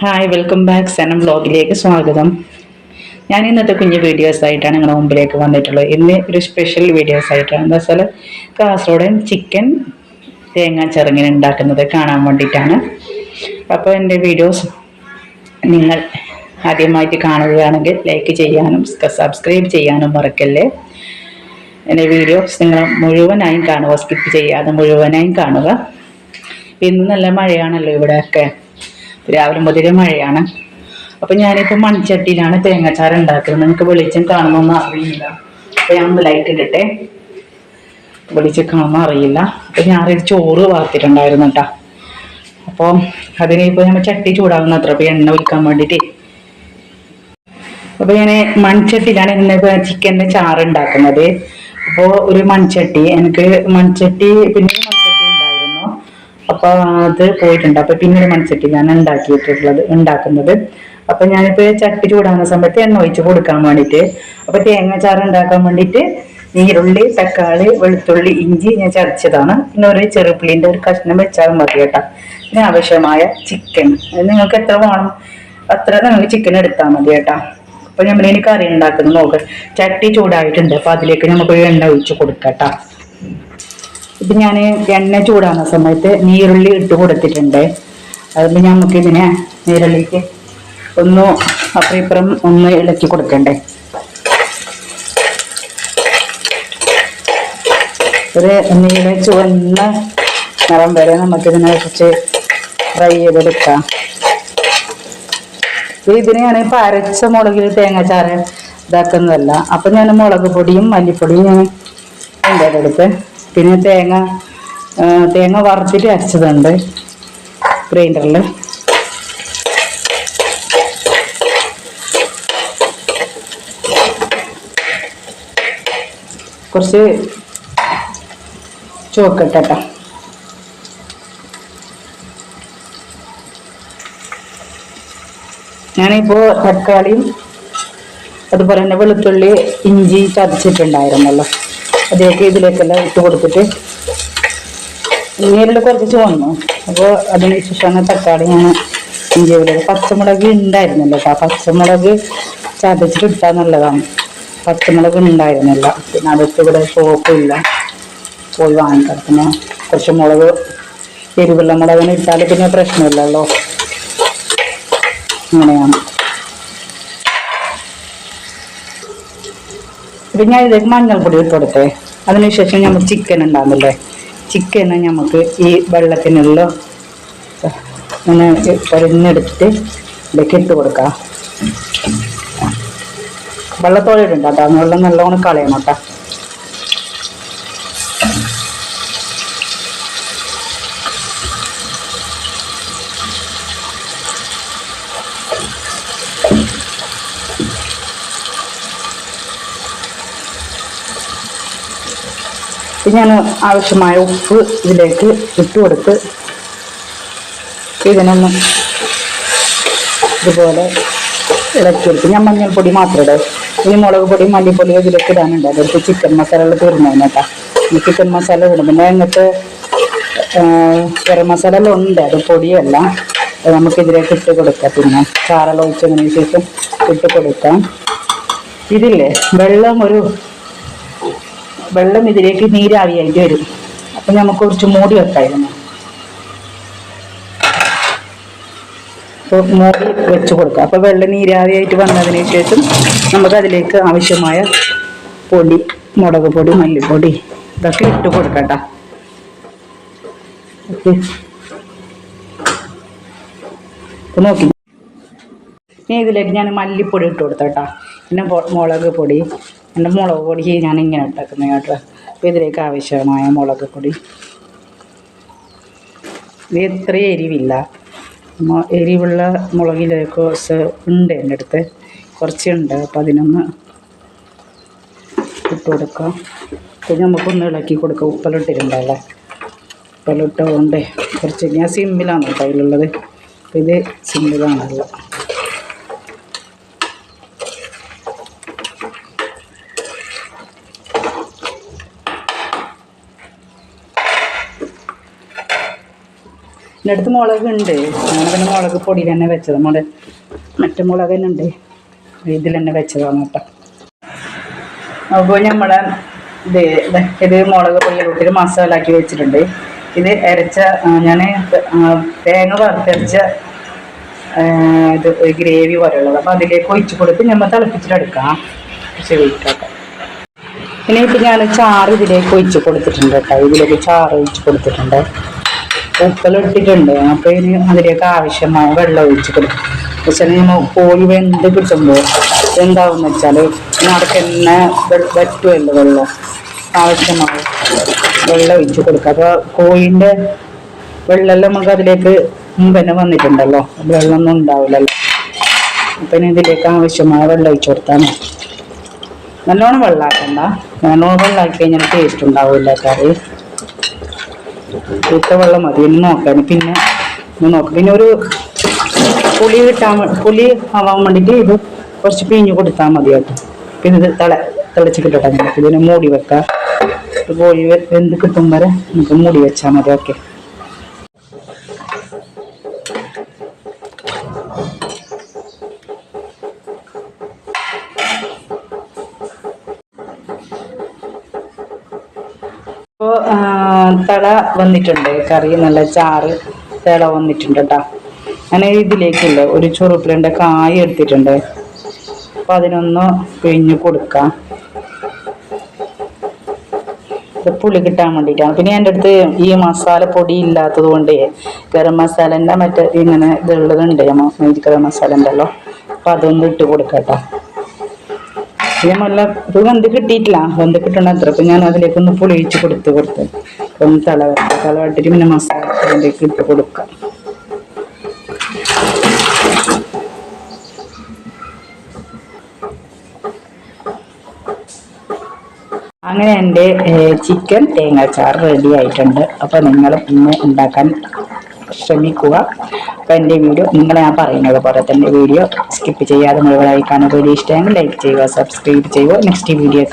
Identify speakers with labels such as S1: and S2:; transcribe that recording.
S1: Hi welcome back Sanam വ്ലോഗിലേക്ക് സ്വാഗതം. ഞാൻ ഇന്നത്തെ കുഞ്ഞ് വീഡിയോസ് ആയിട്ടാണ് നിങ്ങളുടെ മുമ്പിലേക്ക് വന്നിട്ടുള്ളത്. ഇന്ന് ഒരു സ്പെഷ്യൽ വീഡിയോസ് ആയിട്ടാണ്. എന്താ വെച്ചാൽ കാസർഗോഡൻ ചിക്കൻ തേങ്ങാ ചെറുങ്ങനെ ഉണ്ടാക്കുന്നത് കാണാൻ വേണ്ടിയിട്ടാണ്. അപ്പോൾ എന്റെ വീഡിയോസ് നിങ്ങൾ ആദ്യമായിട്ട് കാണുകയാണെങ്കിൽ ലൈക്ക് ചെയ്യാനും സബ്സ്ക്രൈബ് ചെയ്യാനും മറക്കല്ലേ. എന്റെ വീഡിയോസ് നിങ്ങൾ മുഴുവനായും കാണുക സ്കിപ്പ് ചെയ്യാതെ മുഴുവനായും കാണുക. ഇന്ന് നല്ല മഴയാണല്ലോ ഇവിടെയൊക്കെ. രാവിലെ മുതലേ മഴയാണ്. അപ്പം ഞാനിപ്പോൾ മൺചട്ടിയിലാണ് തേങ്ങാച്ചാറ് ഉണ്ടാക്കുന്നത്. നിങ്ങൾക്ക് വെളിച്ചം കാണുന്നൊന്നും അറിയില്ല. അപ്പം ഞാൻ ലൈറ്റ് ഇടട്ടെ. വെളിച്ചം കാണുന്ന അറിയില്ല. അപ്പം ഞാനൊരു ചോറ് വാർത്തിട്ടുണ്ടായിരുന്നു കേട്ടോ അപ്പോൾ ഇപ്പൊ നമ്മൾ ചട്ടി ചൂടാകുന്ന അത്ര അപ്പോൾ എണ്ണ ഒഴിക്കാൻ വേണ്ടിയിട്ട് അപ്പോൾ ഞാൻ മൺചട്ടിയിലാണ് എന്നെ ചിക്കന്റെ ചാറ് ഉണ്ടാക്കുന്നത്. അപ്പോൾ ഒരു മൺചട്ടി. എനിക്ക് മൺചട്ടി പിന്നെ അപ്പോൾ അത് പോയിട്ടുണ്ട്. അപ്പോൾ പിന്നൊരു മൺചട്ടിയിലാണ് ഉണ്ടാക്കിയിട്ടുള്ളത് ഉണ്ടാക്കുന്നത്. അപ്പൊ ഞാനിപ്പോൾ ചട്ടി ചൂടാകുന്ന സമയത്ത് എണ്ണ ഒഴിച്ച് കൊടുക്കാൻ വേണ്ടിയിട്ട് അപ്പോൾ തേങ്ങ ചാറ് ഉണ്ടാക്കാൻ വേണ്ടിയിട്ട് നീരുള്ളി തക്കാളി വെളുത്തുള്ളി ഇഞ്ചി ഞാൻ ചതച്ചതാണ്. പിന്നെ ഒരു ചെറുപ്പുള്ളിന്റെ ഒരു കഷ്ണം വെച്ചാൽ മതി കേട്ടോ. പിന്നെ ആവശ്യമായ ചിക്കൻ അത് നിങ്ങൾക്ക് എത്ര വേണം? അത്ര നിങ്ങൾക്ക് ചിക്കൻ എടുത്താൽ മതി കേട്ടോ. അപ്പൊ നമ്മൾ ഇനി കറി ഉണ്ടാക്കുന്നത് നോക്ക്. ചട്ടി ചൂടായിട്ടുണ്ട്. അപ്പൊ അതിലേക്ക് നമുക്ക് എണ്ണ ഒഴിച്ച് കൊടുക്കട്ടോ ഇപ്പൊ ഞാൻ എണ്ണ ചൂടാകുന്ന സമയത്ത് നീരുള്ളി ഇട്ട് കൊടുത്തിട്ടുണ്ട്. അതുകൊണ്ട് നമുക്ക് ഇതിനെ നീരുള്ളിക്ക് ഒന്ന് അപ്പുറം ഇപ്പുറം ഒന്ന് ഇളക്കി കൊടുക്കണ്ടേ. ഒരു നീല ചുവന്ന നിറം വരെ നമുക്കിതിനെ കുറച്ച് ഫ്രൈ ചെയ്തെടുക്കാം. ഇതിനെയാണ് ഇപ്പം അരച്ച മുളകിൽ തേങ്ങാച്ചാറ് ഇതാക്കുന്നതല്ല. അപ്പം ഞാൻ മുളക് പൊടിയും മല്ലിപ്പൊടിയും ഞാൻ എന്റെ എടുത്ത് പിന്നെ തേങ്ങ തേങ്ങ വറുത്തിട്ട് അരച്ചതുണ്ട് ഗ്രൈൻഡറിൽ കുറച്ച് ചുവക്കട്ടോ ഞാനിപ്പോ തക്കാളിയും അതുപോലെ തന്നെ വെളുത്തുള്ളി ഇഞ്ചി ചതച്ചിട്ടുണ്ടായിരുന്നല്ലോ. അതിലേക്ക് ഇതിലേക്കെല്ലാം ഇട്ട് കൊടുത്തിട്ട് നീരിൽ കുറച്ച് ചുവന്നു അപ്പോൾ അതിന് ശേഷമാണ് തക്കാളി ഞാൻ ഇഞ്ചി വിടുന്നത് പച്ചമുളക് ഉണ്ടായിരുന്നല്ലോ ആ പച്ചമുളക് ചതച്ചിട്ട് ഇട്ടാൽ നല്ലതാണ്. പച്ചമുളക് ഉണ്ടായിരുന്നില്ല. പിന്നെ അതൊക്കെ ഇവിടെ ഷോപ്പില്ല പോയി വാങ്ങിക്കണം. പിന്നെ കുറച്ച് മുളക് എരിവുള്ള മുളകിന് ഇട്ടാൽ പിന്നെ പ്രശ്നമില്ലല്ലോ. അങ്ങനെയാണ്. ഇപ്പം ഞാൻ മഞ്ഞൾപ്പൊടി ഇട്ട് കൊടുത്തേ. അതിനുശേഷം നമുക്ക് ചിക്കൻ ഉണ്ടാകുന്നില്ലേ ചിക്കന് നമുക്ക് ഈ വെള്ളത്തിനുള്ള ഇങ്ങനെ പൊരിഞ്ഞെടുത്തിട്ട് ഇതിലേക്ക് ഇട്ട് കൊടുക്കാം. വെള്ളത്തോടെ ഇടണ്ട വെള്ളം നല്ലോണം കളയണം കേട്ടോ പിന്നെ ഞാൻ ആവശ്യമായ ഉപ്പ് ഇതിലേക്ക് ഇട്ട് കൊടുത്ത് ഇതിനൊന്ന് ഇതുപോലെ ഇളക്കി എടുത്ത് ഞാൻ മഞ്ഞൾപ്പൊടി മാത്രം ഇടും. ഈ മുളക് പൊടി മല്ലിപ്പൊടി ഇതിലേക്ക് ഇടാനുണ്ട്. അതെടുത്ത് ചിക്കൻ മസാല തീർന്നതിന് കേട്ടോ. ഈ ചിക്കൻ മസാല ഇടുമ്പോൾ എന്നിട്ട് ഗരം മസാല എല്ലാം ഉണ്ട്. അത് പൊടിയല്ല. നമുക്ക് ഇതിലേക്ക് ഇട്ട് കൊടുക്കാം. പിന്നെ ചാറെല്ലാം ഒഴിച്ചതിന് ശേഷം ഇട്ട് കൊടുക്കാം. ഇതില്ലേ? വെള്ളം ഒരു വെള്ളം ഇതിലേക്ക് നീരാവിയായിട്ട് വരും. അപ്പം നമുക്ക് കുറച്ച് മൂടി വെക്കായിരുന്നു. അപ്പോൾ മൂടി വെച്ച് കൊടുക്കുക അപ്പോൾ വെള്ളം നീരാവിയായിട്ട് വന്നതിന് ശേഷം നമുക്ക് അതിലേക്ക് ആവശ്യമായ പൊടി മുളക് പൊടി മല്ലിപ്പൊടി ഇതൊക്കെ ഇട്ട് കൊടുക്കട്ട. നോക്കി. ഇനി ഇതിലേക്ക് ഞാൻ മല്ലിപ്പൊടി ഇട്ട് കൊടുത്തോട്ടാ. പിന്നെ മുളക് പൊടി എന്റെ മുളക് പൊടി ഞാൻ ഇങ്ങനെ ഉണ്ടാക്കുന്നത് കേട്ടോ. അപ്പോൾ ഇതിലേക്ക് ആവശ്യമായ മുളക് പൊടി. ഇത് എരിവില്ല. എരിവുള്ള മുളകിലേക്ക് ഉണ്ട് എന്റെ അടുത്ത്. കുറച്ചുണ്ട്. അപ്പോൾ അതിനൊന്ന് ഇട്ട് കൊടുക്കാം. പിന്നെ നമുക്കൊന്ന് ഇളക്കി കൊടുക്കാം. ഉപ്പലിട്ടിട്ടുണ്ടല്ലേ? ഉപ്പലിട്ടതുകൊണ്ട് കുറച്ച് ഞാൻ സിമ്പിളാണ് കയ്യിലുള്ളത് ഇത് സിമ്പിളാണല്ലോ എന്റെ അടുത്ത് മുളക് ഉണ്ട് ഞാൻ പിന്നെ മുളക് പൊടി തന്നെ വെച്ചത്. നമ്മുടെ മറ്റു മുളക് തന്നെ ഉണ്ട്. ഇതിൽ തന്നെ വെച്ചതാണ് കേട്ടോ. അപ്പോൾ നമ്മളെ ഇത് ഇത് മുളക് പൊടിയിലോട്ട് മസാല ആക്കി വെച്ചിട്ടുണ്ട്. ഇത് അരച്ച ഞാൻ തേങ്ങ വറുത്തരച്ച ഇത് ഗ്രേവി പോലെയുള്ളത്. അപ്പോൾ അതിലേക്ക് ഒഴിച്ചു കൊടുത്ത് നമ്മൾ തിളപ്പിച്ചിട്ടെടുക്കാം കുറച്ച് വെയിറ്റാക്കാം ഇപ്പം ഞാൻ ചാറ് ഇതിലേക്ക് ഒഴിച്ച് കൊടുത്തിട്ടുണ്ട് കേട്ടോ. ഇതിലേക്ക് ചാറ് ഒഴിച്ച് കൊടുത്തിട്ടുണ്ട്. ഉപ്പെല്ലാം ഇട്ടിട്ടുണ്ട് അപ്പോൾ ഇനി അതിലേക്ക് ആവശ്യമായ വെള്ളം ഒഴിച്ച് കൊടുക്കും. പക്ഷേ കോഴി വെന്ത് കിട്ടുമ്പോൾ എന്താവും വെച്ചാൽ നടക്ക് തന്നെ വറ്റുമല്ലോ വെള്ളം. ആവശ്യമായ വെള്ളം ഒഴിച്ച് കൊടുക്കുക. അപ്പോൾ കോഴിന്റെ വെള്ളമെല്ലാം നമുക്ക് അതിലേക്ക് മുമ്പന്നെ വന്നിട്ടുണ്ടല്ലോ. വെള്ളമൊന്നും ഉണ്ടാവില്ലല്ലോ. അപ്പം ഇനി ഇതിലേക്ക് ആവശ്യമായ വെള്ളം ഒഴിച്ചു കൊടുത്താൽ മതി. നല്ലോണം വെള്ളമാക്കണ്ട നല്ലോണം വെള്ളമാക്കി കഴിഞ്ഞാൽ ടേസ്റ്റ് ഉണ്ടാവില്ല കറി. ഇത്ര വെള്ളം മതി ഒന്ന് നോക്കാൻ പിന്നെ ഒന്ന് നോക്കാം. പിന്നെ ഒരു പുളി കിട്ടാൻ പുളി ആവാൻ വേണ്ടിയിട്ട് ഇത് കുറച്ച് പിഴിഞ്ഞ് കൊടുത്താൽ മതി കേട്ടോ. പിന്നെ ഇത് തിള തിളച്ച് കിട്ടട്ടെ നമുക്ക് ഇതിനെ മൂടി വെക്കാം. കോഴി വെന്ത് കിട്ടും വരെ നമുക്ക് മൂടി വെച്ചാൽ മതി. ഓക്കെ. തള വന്നിട്ടുണ്ട് കറി നല്ല ചാറ് തിള വന്നിട്ടുണ്ട് കേട്ടോ അങ്ങനെ ഇതിലേക്കില്ല ഒരു ചുറുപ്പിലിന്റെ കായ എടുത്തിട്ടുണ്ട്. അപ്പോൾ അതിനൊന്ന് പിഴിഞ്ഞ് കൊടുക്കാം. പുളി കിട്ടാൻ വേണ്ടിയിട്ടാണ് പിന്നെ എന്റെ അടുത്ത് ഈ മസാല പൊടി ഇല്ലാത്തത് കൊണ്ട് ഗരം മസാലന്റെ മറ്റേ ഇങ്ങനെ ഇതുള്ളതുണ്ട് ഗരം മസാല ഉണ്ടല്ലോ. അപ്പോൾ അതൊന്ന് ഇട്ട് കൊടുക്കട്ടോ ഇത് നല്ല ഇത് വെന്ത് കിട്ടിയിട്ടില്ല. വെന്ത് കിട്ടണ അത്ര. അപ്പം ഞാൻ അതിലേക്ക് ഒന്ന് പുളി ഒഴിച്ച് കൊടുത്ത് കൊടുത്ത്. ഒന്ന് തല തളവട്ടിട്ട് പിന്നെ മസാല അതിലേക്ക് ഇട്ട് കൊടുക്കാം. അങ്ങനെ എന്റെ ചിക്കൻ തേങ്ങാച്ചാർ റെഡി ആയിട്ടുണ്ട്. അപ്പോൾ നിങ്ങൾ ഇന്ന് ഉണ്ടാക്കാൻ ശ്രമിക്കുക. അപ്പോൾ എന്റെ വീഡിയോ നിങ്ങൾ ഞാൻ പറയുന്നത് പോലെ തന്നെ വീഡിയോ സ്കിപ്പ് ചെയ്യാതെ മുഴുവനായി കാണുക. വീഡിയോ ഇഷ്ടമെങ്കിൽ ലൈക്ക് ചെയ്യുക സബ്സ്ക്രൈബ് ചെയ്യുക. Next video